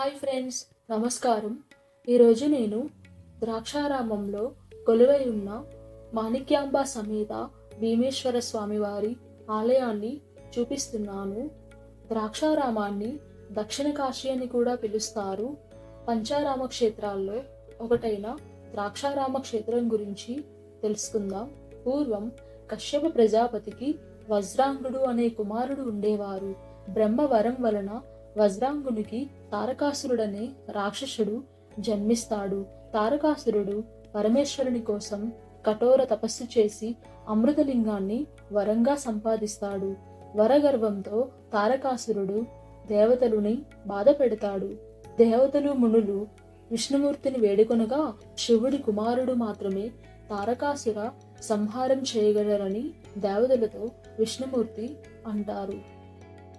Hi friends నమస్కారం. ఈరోజు నేను ద్రాక్షారామంలో కొలువై ఉన్న మాణిక్యాంబ సమేత భీమేశ్వర స్వామివారి ఆలయాన్ని చూపిస్తున్నాను. ద్రాక్షారామాన్ని దక్షిణ కాశీ అని కూడా పిలుస్తారు. పంచారామ క్షేత్రాల్లో ఒకటైన ద్రాక్షారామ క్షేత్రం గురించి తెలుసుకుందాం. పూర్వం కశ్యప ప్రజాపతికి వజ్రాంగుడు అనే కుమారుడు ఉండేవారు. బ్రహ్మవరం వలన వజ్రాంగునికి తారకాసురుడనే రాక్షసుడు జన్మిస్తాడు. తారకాసురుడు పరమేశ్వరుని కోసం కఠోర తపస్సు చేసి అమృతలింగాన్ని వరంగా సంపాదిస్తాడు. వరగర్వంతో తారకాసురుడు దేవతలుని బాధ పెడతాడు. దేవతలు మునులు విష్ణుమూర్తిని వేడుకొనగా శివుడి కుమారుడు మాత్రమే తారకాసుర సంహారం చేయగలరని దేవతలతో విష్ణుమూర్తి అంటారు.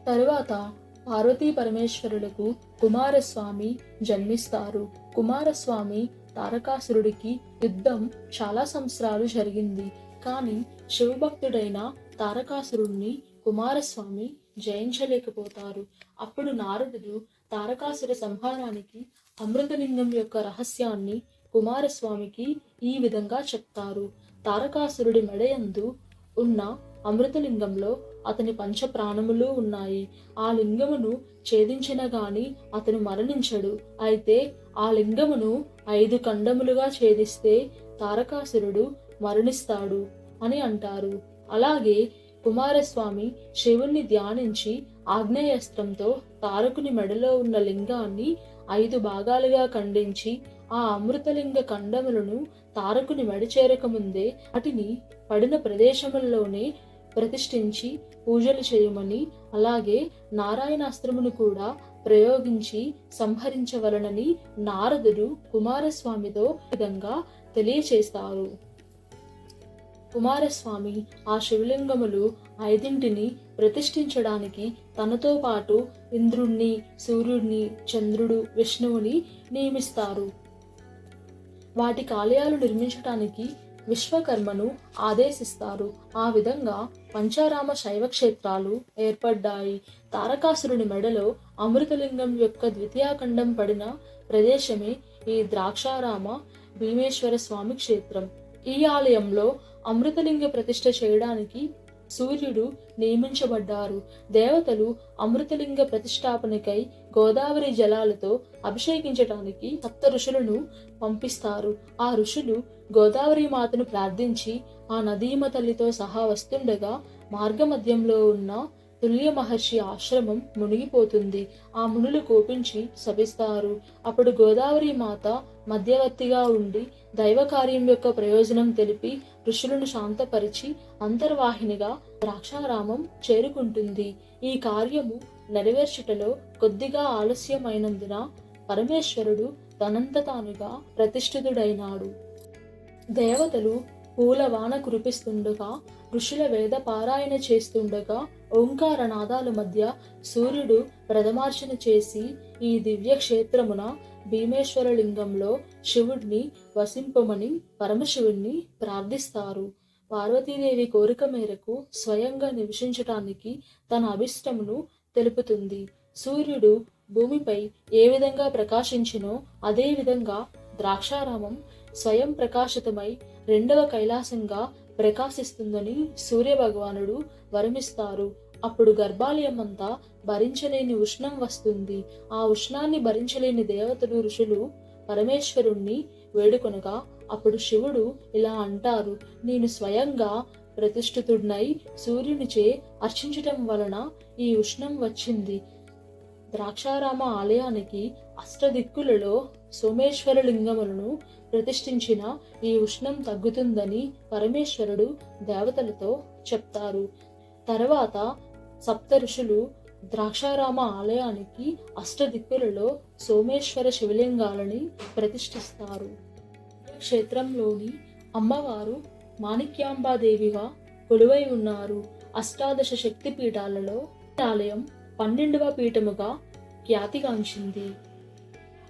తరువాత పార్వతీ పరమేశ్వరులకు కుమారస్వామి జన్మిస్తారు. కుమారస్వామి తారకాసురుడికి యుద్ధం చాలా సంవత్సరాలు జరిగింది. కానీ శివభక్తుడైన తారకాసురుణ్ణి కుమారస్వామి జయించలేకపోతారు. అప్పుడు నారదుడు తారకాసుర సంహారానికి అమృతలింగం యొక్క రహస్యాన్ని కుమారస్వామికి ఈ విధంగా చెప్తారు. తారకాసురుడి మెడయందు ఉన్న అమృతలింగంలో అతని పంచ ప్రాణములు ఉన్నాయి. ఆ లింగమును ఛేదించిన గాని అతను మరణించడు. అయితే ఆ లింగమును ఐదు ఖండములుగా ఛేదిస్తే తారకాసురుడు మరణిస్తాడు అని అంటారు. అలాగే కుమారస్వామి శివుణ్ణి ధ్యానించి ఆగ్నేయాస్త్రంతో తారకుని మెడలో ఉన్న లింగాన్ని ఐదు భాగాలుగా ఖండించి ఆ అమృతలింగ ఖండములను తారకుని మెడ చేరకముందే వాటిని పడిన ప్రదేశముల్లోనే ప్రతిష్ఠించి పూజలు చేయమని అలాగే నారాయణాస్త్రమును కూడా ప్రయోగించి సంహరించవలనని నారదుడు కుమారస్వామితో విధంగా తెలియచేస్తారు. కుమారస్వామి ఆ శివలింగములు ఐదింటిని ప్రతిష్ఠించడానికి తనతో పాటు ఇంద్రుణ్ణి సూర్యుడిని చంద్రుడు విష్ణువుని నియమిస్తారు. వాటి కాలయాలు నిర్మించటానికి విశ్వకర్మను ఆదేశిస్తారు. ఆ విధంగా పంచారామ శైవ క్షేత్రాలు ఏర్పడ్డాయి. తారకాసురుని మెడలో అమృతలింగం యొక్క ద్వితీయాఖండం పడిన ప్రదేశమే ఈ ద్రాక్షారామ భీమేశ్వర స్వామి క్షేత్రం. ఈ ఆలయంలో అమృతలింగ ప్రతిష్ఠ చేయడానికి సూర్యుడు నియమించబడ్డారు. దేవతలు అమృతలింగ ప్రతిష్టాపనకై గోదావరి జలాలతో అభిషేకించటానికి సప్త ఋషులను పంపిస్తారు. ఆ ఋషులు గోదావరి మాతను ప్రార్థించి ఆ నదీమ తల్లితో సహా వస్తుండగా మార్గమధ్యంలో ఉన్న తుల్య మహర్షి ఆశ్రమం మునిగిపోతుంది. ఆ మునులు కోపించి శపిస్తారు. అప్పుడు గోదావరి మాత మధ్యవర్తిగా ఉండి దైవ కార్యం యొక్క ప్రయోజనం తెలిపి ఋషులను శాంతపరిచి అంతర్వాహినిగా ద్రాక్షారామం చేరుకుంటుంది. ఈ కార్యము నెరవేర్చుటలో కొద్దిగా ఆలస్యమైనందున పరమేశ్వరుడు తనంత తానుగా ప్రతిష్ఠితుడైనాడు. దేవతలు పూలవాన కురిపిస్తుండగా ఋషుల వేద పారాయణ చేస్తుండగా ఓంకార నాదాల మధ్య సూర్యుడు ప్రథమార్చన చేసి ఈ దివ్య క్షేత్రమున శివుడిని వసింపమని పరమశివుణ్ణి ప్రార్థిస్తారు. పార్వతీదేవి కోరిక మేరకు స్వయంగా నివసించటానికి తన అభిష్టమును తెలుపుతుంది. సూర్యుడు భూమిపై ఏ విధంగా ప్రకాశించినో అదే విధంగా ద్రాక్షారామం స్వయం ప్రకాశితమై రెండవ కైలాసంగా ప్రకాశిస్తుందని సూర్య భగవానుడు వరమిస్తారు. అప్పుడు గర్భాలయం అంతా భరించలేని ఉష్ణం వస్తుంది. ఆ ఉష్ణాన్ని భరించలేని దేవతలు ఋషులు పరమేశ్వరుణ్ణి వేడుకొనగా అప్పుడు శివుడు ఇలా అంటారు నేను స్వయంగా ప్రతిష్ఠితుడినై సూర్యునిచే అర్చించటం వలన ఈ ఉష్ణం వచ్చింది. ద్రాక్షారామ ఆలయానికి అష్టదిక్కులలో సోమేశ్వర లింగములను ప్రతిష్ఠించిన ఈ ఉష్ణం తగ్గుతుందని పరమేశ్వరుడు దేవతలతో చెప్తారు. తర్వాత సప్త ఋషులు ద్రాక్షారామ ఆలయానికి అష్టదిక్కులలో సోమేశ్వర శివలింగాలని ప్రతిష్ఠిస్తారు. క్షేత్రంలోని అమ్మవారు మాణిక్యాంబాదేవిగా కొలువై ఉన్నారు. అష్టాదశ శక్తి పీఠాలలో ఆలయం పన్నెండవ పీఠముగా ఖ్యాతిగాంచింది.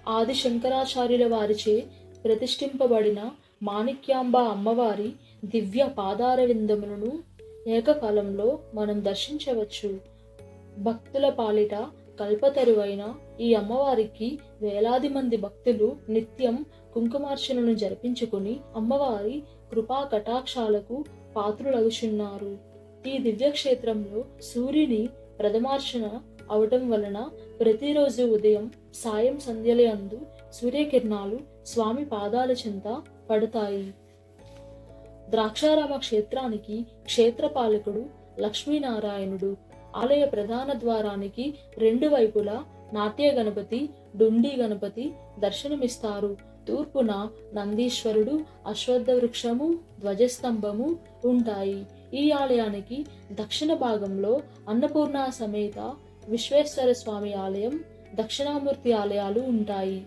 ఆది శంకరాచార్యుల వారిచే ప్రతిష్ఠింపబడిన మాణిక్యాంబ అమ్మవారి దివ్య పాదార విందములను ఏకకాలంలో మనం దర్శించవచ్చు. భక్తుల పాలిట కల్పతరువైన ఈ అమ్మవారికి వేలాది మంది భక్తులు నిత్యం కుంకుమార్చనను జరిపించుకుని అమ్మవారి కృపా కటాక్షాలకు పాత్రులగుచున్నారు. ఈ దివ్యక్షేత్రంలో సూర్యుని ప్రథమార్చన అవటం వలన ప్రతిరోజు ఉదయం సాయం సంధ్యల అందు సూర్యకిరణాలు స్వామి పాదాల చెంత పడతాయి. ద్రాక్షారామ క్షేత్రానికి క్షేత్రపాలకుడు లక్ష్మీనారాయణుడు ఆలయ ప్రధాన ద్వారానికి రెండు వైపులా నాట్య గణపతి డుండి గణపతి దర్శనమిస్తారు. తూర్పున నందీశ్వరుడు అశ్వత్థ వృక్షము ధ్వజస్తంభము ఉంటాయి. ఈ ఆలయానికి దక్షిణ భాగంలో అన్నపూర్ణ సమేత విశ్వేశ్వర స్వామి ఆలయం దక్షిణామూర్తి ఆలయాలు ఉంటాయి.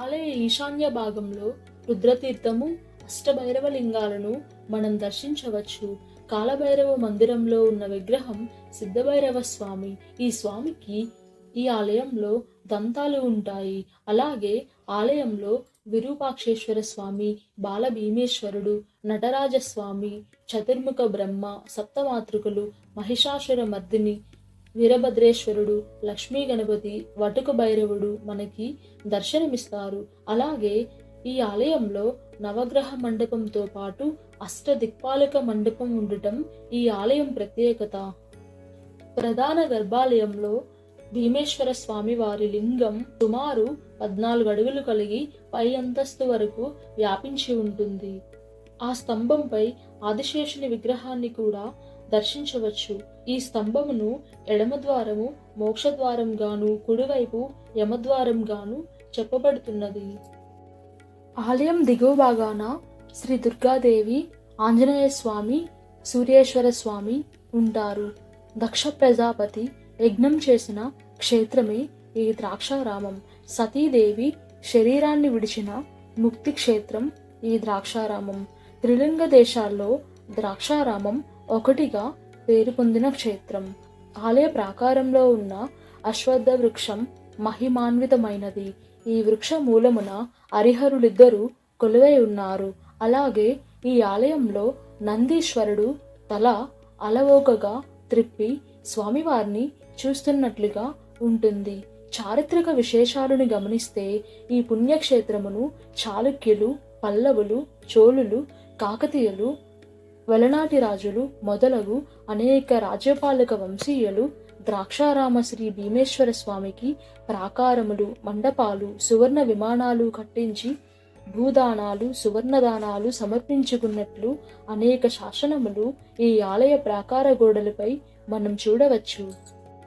ఆలయ ఈశాన్య భాగంలో రుద్రతీర్థము అష్టభైరవ లింగాలను మనం దర్శించవచ్చు. కాలభైరవ మందిరంలో ఉన్న విగ్రహం సిద్ధభైరవ స్వామి. ఈ స్వామికి ఈ ఆలయంలో దంతాలు ఉంటాయి. అలాగే ఆలయంలో విరూపాక్షేశ్వర స్వామి బాల భీమేశ్వరుడు నటరాజస్వామి చతుర్ముఖ బ్రహ్మ సప్తమాతృకులు మహిషాసుర మర్దిని వీరభద్రేశ్వరుడు లక్ష్మీ గణపతి వటుక భైరవుడు మనకి దర్శనమిస్తారు. అలాగే ఈ ఆలయంలో నవగ్రహ మండపంతో పాటు అష్టదిక్పాలక మండపం ఉండటం ఈ ఆలయం ప్రత్యేకత. ప్రధాన గర్భాలయంలో భీమేశ్వర స్వామి వారి లింగం సుమారు పద్నాలుగు అడుగులు కలిగి పై అంతస్తు వరకు వ్యాపించి ఉంటుంది. ఆ స్తంభంపై ఆదిశేషుని విగ్రహాన్ని కూడా దర్శించవచ్చు. ఈ స్తంభమును ఎడమ ద్వారము మోక్షద్వారంగాను కుడివైపు యమద్వారంగాను చెప్పబడుతున్నది. ఆలయం దిగువ భాగాన శ్రీ దుర్గాదేవి ఆంజనేయ స్వామి సూర్యేశ్వర స్వామి ఉంటారు. దక్ష ప్రజాపతి యజ్ఞం చేసిన క్షేత్రమే ఈ ద్రాక్షారామం. సతీదేవి శరీరాన్ని విడిచిన ముక్తి క్షేత్రం ఈ ద్రాక్షారామం. త్రిలింగ దేశాల్లో ద్రాక్షారామం ఒకటిగా పేరు పొందిన క్షేత్రం. ఆలయ ప్రాకారంలో ఉన్న అశ్వత్థ వృక్షం మహిమాన్వితమైనది. ఈ వృక్ష మూలమున హరిహరులిద్దరూ కొలువై ఉన్నారు. అలాగే ఈ ఆలయంలో నందీశ్వరుడు తల అలవోకగా త్రిప్పి స్వామివారిని చూస్తున్నట్లుగా ఉంటుంది. చారిత్రక విశేషాలను గమనిస్తే ఈ పుణ్యక్షేత్రమును చాళుక్యులు పల్లవులు చోళులు కాకతీయులు వెలనాటి రాజులు మొదలగు అనేక రాజ్యపాలక వంశీయులు ద్రాక్షారామ శ్రీ భీమేశ్వర స్వామికి ప్రాకారములు మండపాలు సువర్ణ విమానాలు కట్టించి భూదానాలు సువర్ణదానాలు సమర్పించుకున్నట్లు అనేక శాసనములు ఈ ఆలయ ప్రాకార గోడలపై మనం చూడవచ్చు.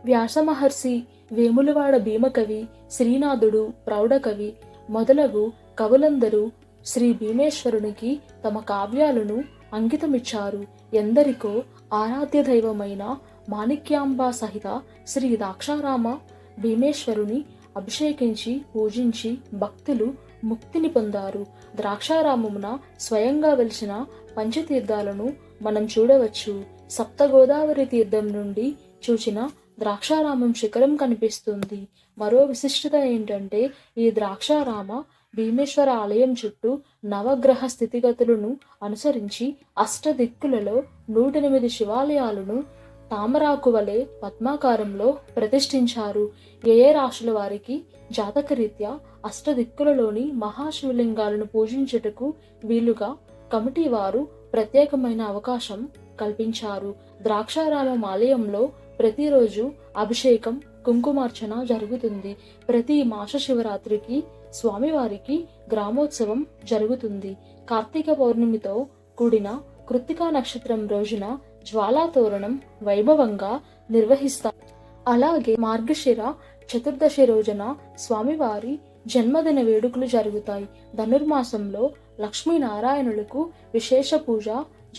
వ్యాసమహర్షి వేములవాడ భీమకవి శ్రీనాథుడు ప్రౌఢకవి మొదలగు కవులందరూ శ్రీ భీమేశ్వరునికి తమ కావ్యాలను అంకితమిచ్చారు. ఎందరికో ఆరాధ్య దైవమైన మాణిక్యాంబ సహిత శ్రీ దాక్షారామ భీమేశ్వరుని అభిషేకించి పూజించి భక్తులు ముక్తిని పొందారు. ద్రాక్షారామమున స్వయంగా వెలిసిన పంచతీర్థాలను మనం చూడవచ్చు. సప్తగోదావరి తీర్థం నుండి చూచిన ద్రాక్షారామం శిఖరం కనిపిస్తుంది. మరో విశిష్టత ఏంటంటే ఈ ద్రాక్షారామ భీమేశ్వర ఆలయం చుట్టూ నవగ్రహ స్థితిగతులను అనుసరించి అష్టదిక్కులలో నూటెనిమిది శివాలయాలను తామరాకు వలె పద్మాకారంలో ప్రతిష్ఠించారు. ఏ ఏ రాశుల వారికి జాతకరీత్యా అష్టదిక్కులలోని మహాశివలింగాలను పూజించుటకు వీలుగా కమిటీ వారు ప్రత్యేకమైన అవకాశం కల్పించారు. ద్రాక్షారామం ఆలయంలో ప్రతిరోజు అభిషేకం కుంకుమార్చన జరుగుతుంది. ప్రతి మాస శివరాత్రికి స్వామివారికి గ్రామోత్సవం జరుగుతుంది. కార్తీక పౌర్ణమితో కూడిన కృత్తికా నక్షత్రం రోజున జ్వాలాతోరణం వైభవంగా నిర్వహిస్తారు. అలాగే మార్గశిర చతుర్దశి రోజున స్వామివారి జన్మదిన వేడుకలు జరుగుతాయి. ధనుర్మాసంలో లక్ష్మీనారాయణులకు విశేష పూజ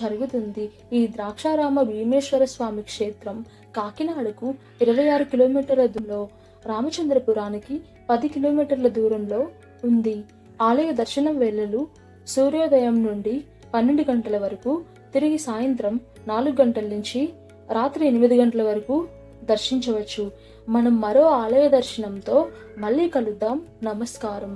జరుగుతుంది. ఈ ద్రాక్షారామ భీమేశ్వర స్వామి క్షేత్రం కాకినాడకు ఇరవై ఆరు కిలోమీటర్ల దూరంలో రామచంద్రపురానికి పది కిలోమీటర్ల దూరంలో ఉంది. ఆలయ దర్శనం వేళలు సూర్యోదయం నుండి పన్నెండు గంటల వరకు తిరిగి సాయంత్రం నాలుగు గంటల నుంచి రాత్రి ఎనిమిది గంటల వరకు దర్శించవచ్చు. మనం మరో ఆలయ దర్శనంతో మళ్ళీ కలుద్దాం. నమస్కారం.